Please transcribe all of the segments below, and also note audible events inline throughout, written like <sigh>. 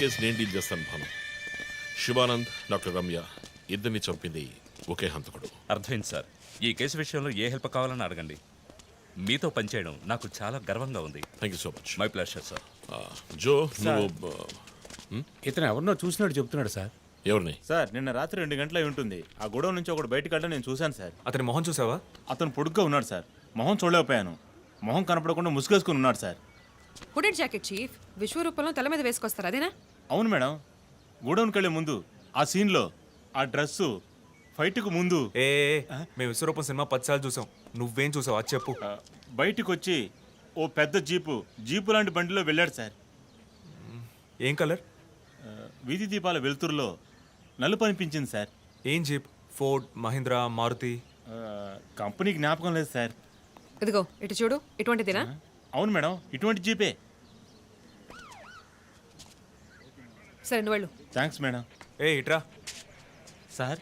Case నేను deal చేస్తాను Bhanu. Shivanand doctor Ramya ఇద్దరిని చంపింది ఒకే హంతకుడు. అర్థమైంది సార్. ఈ కేసు విషయంలో ఏ హెల్ప్ కావాలని అడగండి. మీతో పనిచేయడం నాకు చాలా గర్వంగా ఉంది. Thank you so much my pleasure sir Jo నువ్వు ఇతను ఎవరినో చూసినట్టు చెప్తున్నాడు సార్. ఎవరిని? సార్ నిన్న రాత్రి రెండు గంటల ఉంటుంది. ఆ గొడవ నుంచి ఒకడు బయటకు వెళ్ళడం నేను చూశాను సార్. అతని మొహం చూసావా? అతను పొడుగ్గా ఉన్నాడు సార్. మొహం చూడలేకపోయాను. మొహం కనపడకుండా ముసుగేసుకుని ఉన్నాడు సార్. హుడెడ్ జాకెట్ చీఫ్ విశ్వరూపంలో తల మీద వేసుకొస్తారు అదేనా? అవును మేడం. గోడౌన్కి వెళ్ళే ముందు ఆ సీన్లో ఆ డ్రెస్సు ఫైట్కు ముందు. ఏ మేము విశ్వరూపం సినిమా పదిసార్లు చూసాం. నువ్వేం చూసావు అది చెప్పు. ఆ, బయటికి వచ్చి ఓ పెద్ద జీపు జీపు లాంటి బండిలో వెళ్ళాడు సార్. ఏం కలర్? ఆ, వీధి దీపాల వెలుతురులో నలుపు అనిపించింది సార్. ఏం జీప్? ఫోర్డ్ మహీంద్రా మారుతి? ఆ, కంపెనీ జ్ఞాపకం లేదు సార్. ఇదిగో ఇటు చూడు ఇటువంటిదేనా? అవును మేడం ఇటువంటి జీపే. సరే నువ్వు వెళ్ళు. Thanks madam. ఏ ఇట్రా. సార్?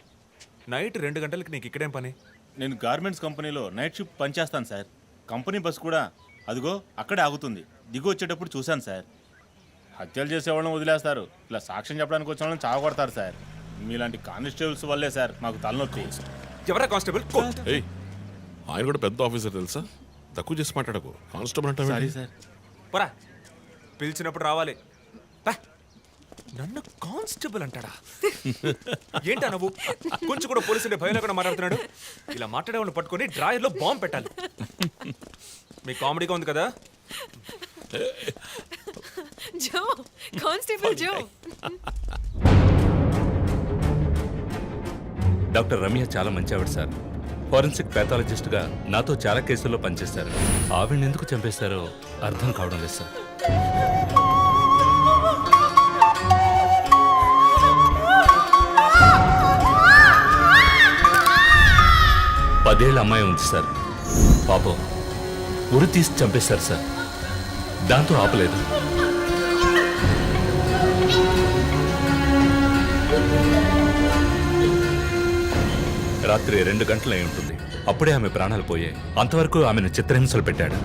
నైట్ రెండు గంటలకి నీకు ఇక్కడేం పని? నేను గార్మెంట్స్ కంపెనీలో నైట్ షిఫ్ట్ పనిచేస్తాను సార్. కంపెనీ బస్ కూడా అదిగో అక్కడే ఆగుతుంది. దిగు వచ్చేటప్పుడు చూశాను సార్. హత్యలు చేసేవాళ్ళని వదిలేస్తారు. ఇలా సాక్ష్యం చెప్పడానికి వచ్చిన వాళ్ళని చావగొడతారు సార్. మీలాంటి కానిస్టేబుల్స్ వల్లే సార్ మాకు తలనొప్పి. ఎవరా కానిస్టేబుల్? ఆయన కూడా పెద్ద ఆఫీసర్ తెలుసా? తక్కువ చేసి మాట్లాడకు. కానిస్టేబుల్ అంటే సారీ సార్. పోరా. పిలిచినప్పుడు రావాలి. పా. నన్ను కానిస్టేబుల్ అంటాడా? <laughs> ఏంటా నువ్వు? కొంచెం కూడా పోలీసుండే భయం లేకుండా మాట్లాడుతున్నాడు. ఇలా మాట్లాడే వాళ్ళని పట్టుకొని డ్రాయర్లో బాంబు పెట్టాలి. మీ కామెడీగా ఉంది కదా? Jo constable Jo. Doctor Ramya చాలా మంచి ఆవిడ సార్. ఫోరెన్సిక్ ప్యాథాలజిస్ట్గా నాతో చాలా కేసుల్లో పనిచేశారు. ఆవిడని ఎందుకు చంపేశారో అర్థం కావడం లేదు సార్. పదేళ్ళ అమ్మాయి ఉంది సార్. పాపం ఉరి తీసి చంపేశారు సార్. దాంతో ఆపలేదు. రాత్రి రెండు గంటలై ఉంటుంది. అప్పుడే ఆమె ప్రాణాలు పోయాయి అంతవరకు ఆమెను చిత్రహింసలు పెట్టాడు.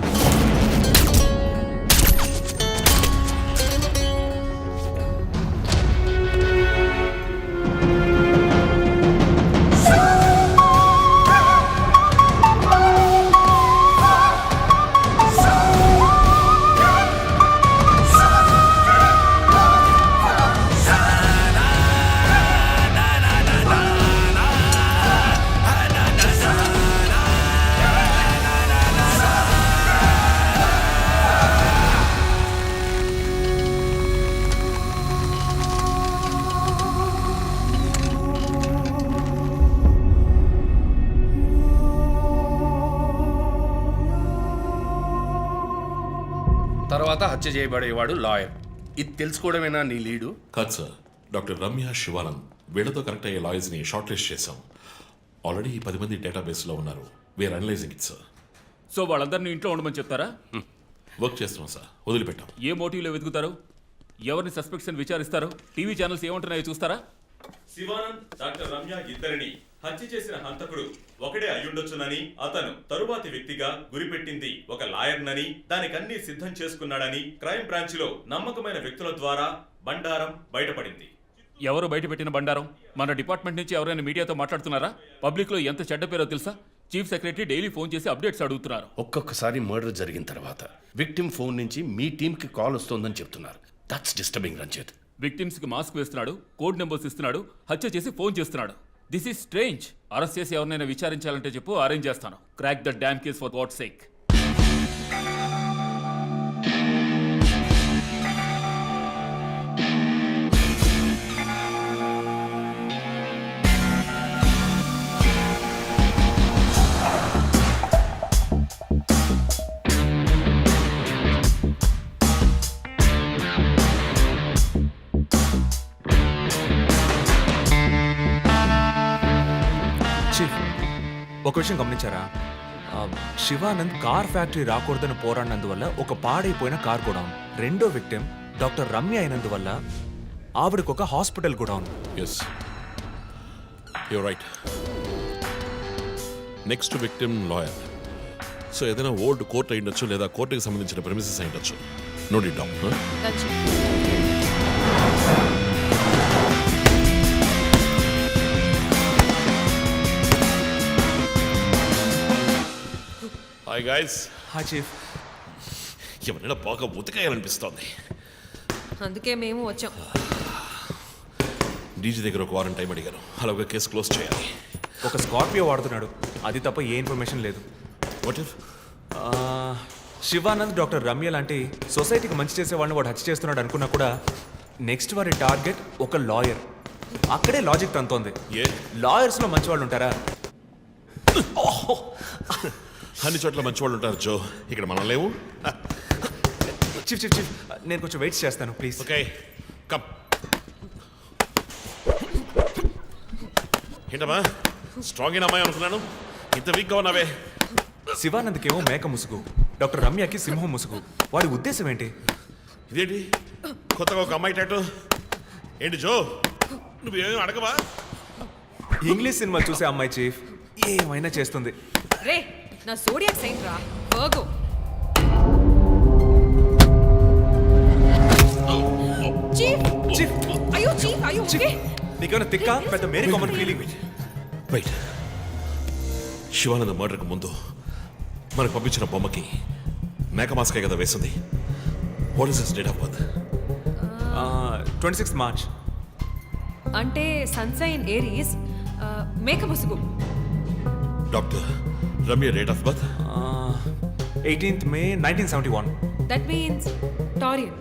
హత్య చేయబడేవాడు లాయర్. ఇది తెలుసుకోవడమేనా నీ లీడు? కాదు సార్. డాక్టర్ రమ్య శివానంద్ వీళ్ళతో కనెక్ట్ అయ్యే లాయర్స్ని షార్ట్ లిస్ట్ చేశాం. ఆల్రెడీ పది మంది డేటాబేస్లో ఉన్నారు. We're analyzing it sir so వాళ్ళందరినీ ఇంట్లో ఉండమని చెప్తారా? వర్క్ చేస్తున్నాం సార్ వదిలిపెట్టాం. ఏ మోటివ్లో వెతుకుతారు? ఎవరిని సస్పెక్ట్స్ అని విచారిస్తారు? టీవీ ఛానల్స్ ఏమంటున్నాయో చూస్తారా? శివానంద్ డాక్టర్ రమ్య ఇద్దరిని హత్య చేసిన హంతకుడు ఒకడే అయ్యుండొచ్చునని అతను తరువాతి వ్యక్తిగా గురిపెట్టింది ఒక లాయర్నని దానికన్నీ సిద్ధం చేసుకున్నాడని క్రైమ్ బ్రాంచ్లో నమ్మకమైన వ్యక్తుల ద్వారా బండారం బయటపడింది. ఎవరు బయట పెట్టిన బండారం? మన డిపార్ట్మెంట్ నుంచి ఎవరైనా మీడియాతో మాట్లాడుతున్నారా? పబ్లిక్లో ఎంత చెడ్డ పేరో తెలుసా? చీఫ్ సెక్రటరీ డైలీ ఫోన్ చేసి అప్డేట్స్ అడుగుతున్నారు. ఒక్కొక్కసారి మర్డర్ జరిగిన తర్వాత విక్టిమ్ ఫోన్ నుంచి మీ టీంకి కాల్ వస్తోందని చెప్తున్నారు. దట్స్ డిస్టర్బింగ్ రంజిత్ విక్టిమ్స్కి మాస్క్ వేస్తున్నాడు కోడ్ నెంబర్స్ ఇస్తున్నాడు హత్య చేసి ఫోన్ చేస్తున్నాడు. దిస్ ఈస్ స్ట్రేంజ్ అరెస్ట్ చేసి ఎవరినైనా విచారించాలంటే చెప్పు అరేంజ్ చేస్తాను. Crack the damn case for what sake విషయం గమనించారా? శివానంద్ కార్ ఫ్యాక్టరీ రాకూడదని పోరాడినందువల్ల ఒక పాడైపోయిన కార్ కూడా ఉంది. రెండో విక్టిమ్ డాక్టర్ రమ్య అయినందువల్ల ఆవిడకు ఒక హాస్పిటల్ కూడా ఉంది yes you right next victim lawyer so ఏదైనా ఓల్డ్ కోర్ట్ అయి ఉండొచ్చు లేదా కోర్టుకి సంబంధించిన ప్రెమిసెస్ అయి ఉండొచ్చు note it down hi guys హా చీఫ్ ఎవరైనా బాగా ఉతకాయాలనిపిస్తోంది. అందుకే మేము వచ్చాం. డీజీ దగ్గర ఒక వారం టైం అడిగాను. అలాగే కేసు క్లోజ్ చేయాలి. ఒక స్కార్పియో వాడుతున్నాడు. అది తప్ప ఏ ఇన్ఫర్మేషన్ లేదు. What if Shivanand doctor Ramya లాంటి సొసైటీకి మంచి చేసే వాళ్ళని వాడు హత్య చేస్తున్నాడు అనుకున్నా కూడా నెక్స్ట్ వారి టార్గెట్ ఒక లాయర్. అక్కడే లాజిక్ తంతోంది. ఏ? లాయర్స్లో మంచి వాళ్ళు ఉంటారా అన్ని చోట్ల మంచి వాళ్ళు ఉంటారు జో. ఇక్కడ మనం లేవు చీఫ్ చీఫ్ చీఫ్ నేను కొంచెం వెయిట్ చేస్తాను ప్లీజ్. ఓకే. కమ్. ఏంటమ్మా? స్ట్రాంగ్ అయిన అమ్మాయి అనుకున్నాను. ఇంత వీక్గా ఉన్నావే. శివానంద్కేమో మేక ముసుగు. డాక్టర్ రమ్యకి సింహం ముసుగు. వాడి ఉద్దేశం ఏంటి? ఇదేంటి? కొత్తగా ఒక అమ్మాయి టాటూ ఏంటి జో? నువ్వేమీ అడగవా? ఇంగ్లీష్ సినిమా చూసే అమ్మాయి చీఫ్. ఏమైనా చేస్తుంది. రే నా సోడియాక్ సైన్ రా. వర్గో చీఫ్ చీఫ్ అయ్యో చీఫ్ అయ్యో ఓకే. నీకేమైనా తిక్క? పెద్ద మేరీ కామన్ ఫీలింగ్ రైట్ శివానంద మర్డర్కి ముందు మనకు పంపించిన బొమ్మకి మేక మాస్కే కదా వేసింది. What is this date of birth twenty six March అంటే సన్సైన్ ఏరీస్ మేక ముసుగు. Doctor Ramya date of birth eighteenth May nineteen seventy one that means Taurian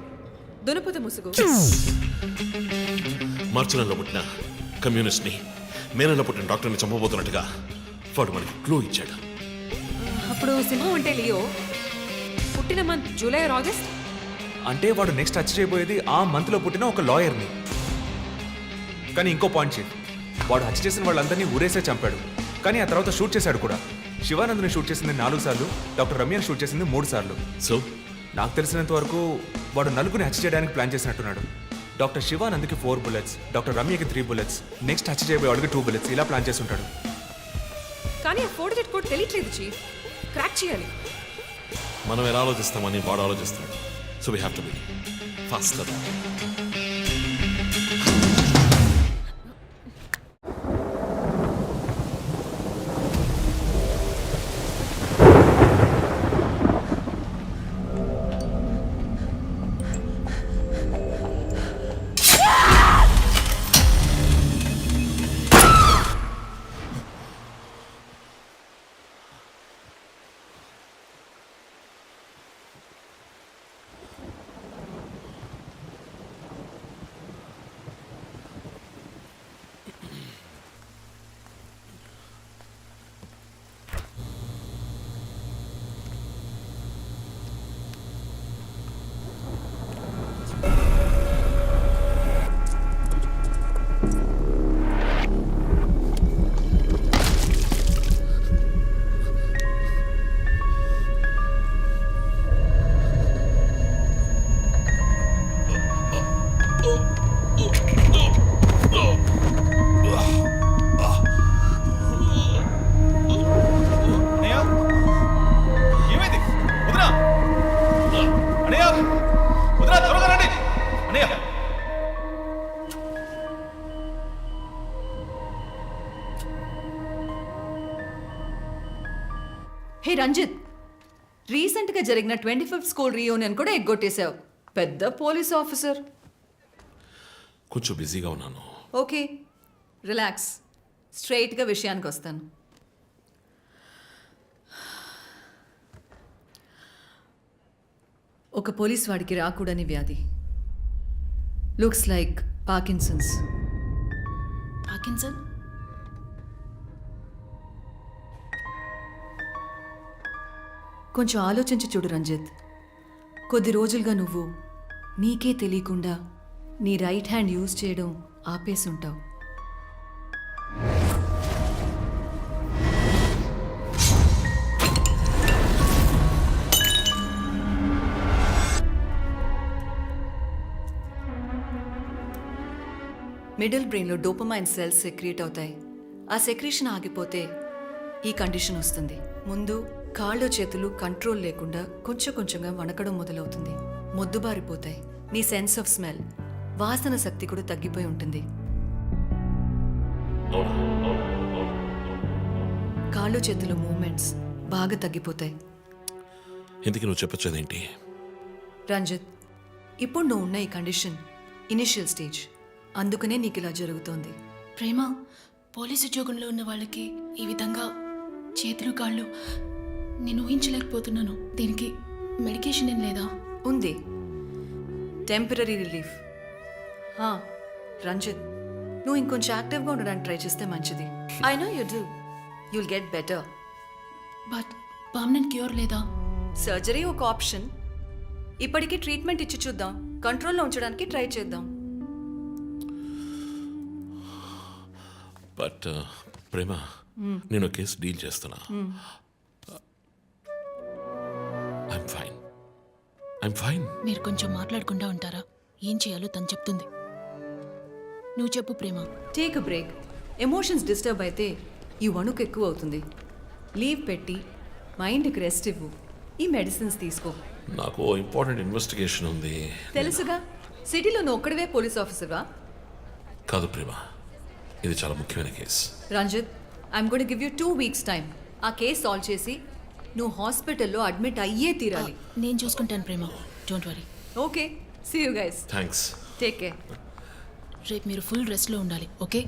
దునపుత ముసుగు మార్చి నెలలో పుట్టిన కమ్యూనిస్ట్ని మే నెలలో పుట్టిన డాక్టర్ని చంపబోతున్నట్టుగా వాడు మనకి క్లూ ఇచ్చాడు అప్పుడు సింహం అంటే లియో. పుట్టిన మంత్ జూలై ఆర్ ఆగస్ట్ అంటే వాడు నెక్స్ట్ టచ్ చేయబోయేది ఆ మంత్లో పుట్టిన ఒక లాయర్ని. కానీ ఇంకో పాయింట్ చీఫ్ వాడు హత్య చేసిన వాళ్ళందరినీ ఊరేసే చంపాడు. కానీ ఆ తర్వాత షూట్ చేశాడు కూడా. శివానంద్ని షూట్ చేసింది నాలుగు సార్లు డాక్టర్ రమ్యని షూట్ చేసింది మూడు సార్లు. సో? నాకు తెలిసినంత వరకు వాడు నలుగురిని హత్య చేయడానికి ప్లాన్ చేసినట్టున్నాడు. డాక్టర్ శివానంద్కి ఫోర్ బుల్లెట్స్ డాక్టర్ రమ్యకి త్రీ బుల్లెట్స్ నెక్స్ట్ హత్య చేయబోయేవాడికి టూ బుల్లెట్స్ ఇలా ప్లాన్ చేసి ఉంటాడు కానీ ఆ ఫోర్ డిజిట్ కోడ్ తెలియట్లేదు చీఫ్. క్రాక్ చేయాలి. మనం ఎలా ఆలోచిస్తామని వాడు ఆలోచిస్తాడు so we have to be fast అన్నయ్య వదినా త్వరగా రండి. అన్నయ్య. హే రంజిత్ రీసెంట్గా జరిగిన ట్వంటీ ఫిఫ్త్ స్కూల్ రీయూనియన్ కూడా ఎగ్గొట్టేశావు. పెద్ద పోలీస్ ఆఫీసర్. కొంచెం బిజీగా ఉన్నాను. Okay relax. స్ట్రైట్గా విషయానికి వస్తాను ఒక పోలీస్ వాడికి రాకూడని వ్యాధి. లుక్స్ లైక్ పార్కిన్సన్స్ పార్కిన్సన్ కొంచెం ఆలోచించి చూడు రంజిత్. కొద్ది రోజులుగా నువ్వు నీకే తెలియకుండా నీ రైట్ హ్యాండ్ యూజ్ చేయడం ఆపేసి మిడిల్ బ్రెయిన్లో డోపమైన్ సెల్స్ సెక్రియేట్ అవుతాయి. ఆ సెక్రీషన్ ఆగిపోతే ఈ కండిషన్ వస్తుంది. ముందు కాళ్ళు చేతులు కంట్రోల్ లేకుండా కొంచెం కొంచెంగా వణకడం మొదలవుతుంది. మొద్దుబారిపోతాయి. నీ సెన్స్ ఆఫ్ స్మెల్ వాసన శక్తి కూడా తగ్గిపోయి ఉంటుంది. కాళ్ళు చేతుల మూమెంట్స్ బాగా తగ్గిపోతాయి. ఇందుకు నువ్వు చెప్పొచ్చేదేంటి? రంజిత్ ఇప్పుడు నువ్వు ఉన్న ఈ కండిషన్ ఇనిషియల్ స్టేజ్. అందుకనే నీకు ఇలా జరుగుతోంది. ప్రేమ పోలీస్ ఉద్యోగంలో ఉన్న వాళ్ళకి ఈ విధంగా చేతులు కాళ్ళు నేను ఊహించలేకపోతున్నాను. దీనికి మెడికేషన్ ఏం లేదా? ఉంది. Temporary relief. హా, రంజిత్ నువ్వు ఇంకొంచెం యాక్టివ్గా ఉండడానికి ట్రై చేస్తే మంచిది. I know you do. You'll get better. But permanent cure లేదా? సర్జరీ ఒక ఆప్షన్. ఇప్పటికీ ట్రీట్మెంట్ ఇచ్చి చూద్దాం. కంట్రోల్లో ఉంచడానికి ట్రై చేద్దాం. బట్ ప్రేమ నేను కేసు డీల్ చేస్తున్నా. ఐఎమ్ ఫైన్ ఐఎమ్ ఫైన్ మీరు కొంచెం మాట్లాడకుండా ఉంటారా? ఏం చేయాలో తను చెప్తుంది. నువ్వు చెప్పు Prema. Take break emotions disturb అయితే ఈ వణుకు ఎక్కువ అవుతుంది. లీవ్ పెట్టి మైండ్కి రెస్ట్ ఇవ్వు. ఈ మెడిసిన్స్ తీసుకో. నాకు ఇంపార్టెంట్ ఇన్వెస్టిగేషన్ ఉంది. తెలుసుగా. సిటీలో నువ్వు ఒక్కడివే పోలీస్ ఆఫీసర్వా కాదు ప్రేమ. ఇది చాలా ముఖ్యమైన case. Ranjith I'm God give you two weeks time ఆ కేసు సాల్వ్ చేసి నువ్వు హాస్పిటల్లో అడ్మిట్ అయ్యే తీరాలి. నేను చూసుకుంటాను Prema. Don't worry okay see you guys thanks take care రేపు మీరు ఫుల్ రెస్ట్లో ఉండాలి ఓకే?